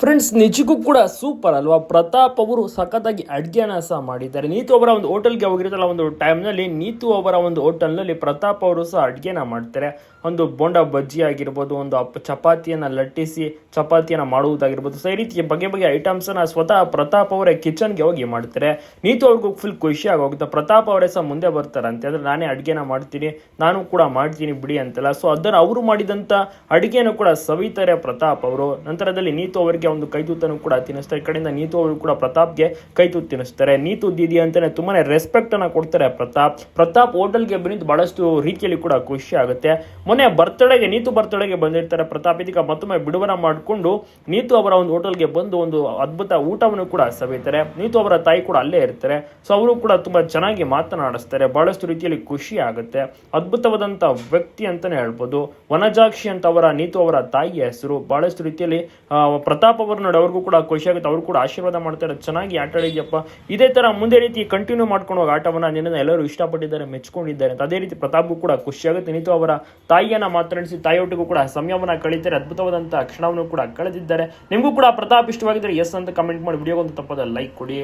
Friends ನಿಜಕ್ಕೂ ಕೂಡ super ಅಲ್ವಾ? ಪ್ರತಾಪ್ ಅವರು ಸಖತ್ತಾಗಿ ಅಡುಗೆನ ಸಹ ಮಾಡಿದ್ದಾರೆ. ನೀತು ಅವರ ಒಂದು ಹೋಟೆಲ್ಗೆ ಹೋಗಿರುತ್ತಲ್ಲ ಒಂದು ಟೈಮ್ನಲ್ಲಿ ನೀತು ಅವರ ಒಂದು ಹೋಟೆಲ್ನಲ್ಲಿ ಪ್ರತಾಪ್ ಅವರು ಸಹ ಅಡುಗೆನ ಮಾಡ್ತಾರೆ. ಒಂದು ಬೋಂಡ ಬಜ್ಜಿ ಆಗಿರ್ಬೋದು, ಒಂದು ಅಪ್ಪ ಚಪಾತಿಯನ್ನು ಲಟ್ಟಿಸಿ ಚಪಾತಿಯನ್ನು ಮಾಡುವುದಾಗಿರ್ಬೋದು ಸೊ ಈ ರೀತಿಯ ಬಗೆ ಬಗೆ ಐಟಮ್ಸನ್ನು ಸ್ವತಃ ಪ್ರತಾಪ್ ಅವರೇ ಕಿಚನ್ಗೆ ಹೋಗಿ ಮಾಡ್ತಾರೆ. ನೀತು ಅವ್ರಿಗೂ ಫುಲ್ ಖುಷಿ ಆಗೋಗುತ್ತೆ ಪ್ರತಾಪ್ ಅವರೇ ಸಹ ಮುಂದೆ ಬರ್ತಾರಂತೆ ಅಂದರೆ ನಾನೇ ಅಡುಗೆನ ಮಾಡ್ತೀನಿ, ನಾನು ಕೂಡ ಮಾಡ್ತೀನಿ ಬಿಡಿ ಅಂತೆಲ್ಲ. ಸೊ ಅದನ್ನು ಅವರು ಮಾಡಿದಂಥ ಅಡುಗೆಯನ್ನು ಕೂಡ ಸವಿತಾರೆ ಪ್ರತಾಪ್ ಅವರು. ನಂತರದಲ್ಲಿ ನೀತು ಅವರಿಗೆ ಒಂದು ಕೈತೂತನ್ನು ಕೂಡ ತಿನ್ನಿಸ್ತಾರೆ. ಈ ಕಡೆಯಿಂದ ನೀತು ಅವರು ಕೂಡ ಪ್ರತಾಪ್ಗೆ ಕೈತೂತು ತಿನ್ನಿಸ್ತಾರೆ ನೀತು ದೀದಿ ಅಂತಾನೆ ತುಂಬಾನೇ ರೆಸ್ಪೆಕ್ಟ್ ಅನ್ನ ಕೊಡ್ತಾರೆ ಪ್ರತಾಪ್. ಪ್ರತಾಪ್ ಹೋಟೆಲ್ಗೆ ಬಂದಿದ್ದು ಬಹಳಷ್ಟು ರೀತಿಯಲ್ಲಿ ಕೂಡ ಖುಷಿ ಆಗುತ್ತೆ. ಮೊನ್ನೆ ಬರ್ತ್ಡೇಗೆ ನೀತು ಬರ್ತ್ಡೇಗೆ ಬಂದಿರ್ತಾರೆ ಪ್ರತಾಪ್. ಇದೀಗ ಮತ್ತೊಮ್ಮೆ ಬಿಡುಗಡೆ ಮಾಡಿಕೊಂಡು ನೀತು ಅವರ ಒಂದು ಹೋಟೆಲ್ಗೆ ಬಂದು ಒಂದು ಅದ್ಭುತ ಊಟವನ್ನು ಕೂಡ ಸವಿತಾರೆ. ನೀತು ಅವರ ತಾಯಿ ಕೂಡ ಅಲ್ಲೇ ಇರ್ತಾರೆ. ಸೊ ಅವರು ಕೂಡ ತುಂಬಾ ಚೆನ್ನಾಗಿ ಮಾತನಾಡಿಸ್ತಾರೆ. ಬಹಳಷ್ಟು ರೀತಿಯಲ್ಲಿ ಖುಷಿ ಆಗುತ್ತೆ. ಅದ್ಭುತವಾದಂಥ ವ್ಯಕ್ತಿ ಅಂತಾನೆ ಹೇಳ್ಬೋದು. ವನಜಾಕ್ಷಿ ಅಂತ ಅವರ ನೀತು ಅವರ ತಾಯಿಯ ಹೆಸರು. ಬಹಳಷ್ಟು ರೀತಿಯಲ್ಲಿ ಆ, ಪ್ರತಾಪ್ ಅವರು ನೋಡಿ, ಅವ್ರಿಗೂ ಕೂಡ ಖುಷಿ ಆಗುತ್ತೆ. ಅವರು ಕೂಡ ಆಶೀರ್ವಾದ ಮಾಡ್ತಾರೆ ಚೆನ್ನಾಗಿ ಆಟ ಆಡಿದ್ಯಪ್ಪ. ಇದೇ ತರ ಮುಂದೆ ರೀತಿ ಕಂಟಿನ್ಯೂ ಮಾಡ್ಕೊಂಡು ಹೋಗಿ ಆಟವನ್ನು ನಿನ್ನ ಎಲ್ಲರೂ ಇಷ್ಟಪಟ್ಟಿದ್ದಾರೆ, ಮೆಚ್ಕೊಂಡಿದ್ದಾರೆ ಅದೇ ರೀತಿ ಪ್ರತಾಪ್ಗೂ ಕೂಡ ಖುಷಿ ಆಗುತ್ತೆ. ನೀತು ಅವರ ತಾಯಿಯನ್ನ ಮಾತನಾಡಿಸಿ, ತಾಯಿಯೊಟ್ಟಿಗೂ ಕೂಡ ಸಮಯವನ್ನ ಕಳೀತಾರೆ. ಅದ್ಭುತವಾದಂತಹ ಕ್ಷಣವನ್ನು ಕೂಡ ಕಳೆದಿದ್ದಾರೆ. ನಿಮಗೂ ಕೂಡ ಪ್ರತಾಪ್ ಇಷ್ಟವಾಗಿದ್ದರೆ ಎಸ್ ಅಂತ ಕಮೆಂಟ್ ಮಾಡಿ. ವಿಡಿಯೋಗೊಂದು ತಪ್ಪದ ಲೈಕ್ ಕೊಡಿ.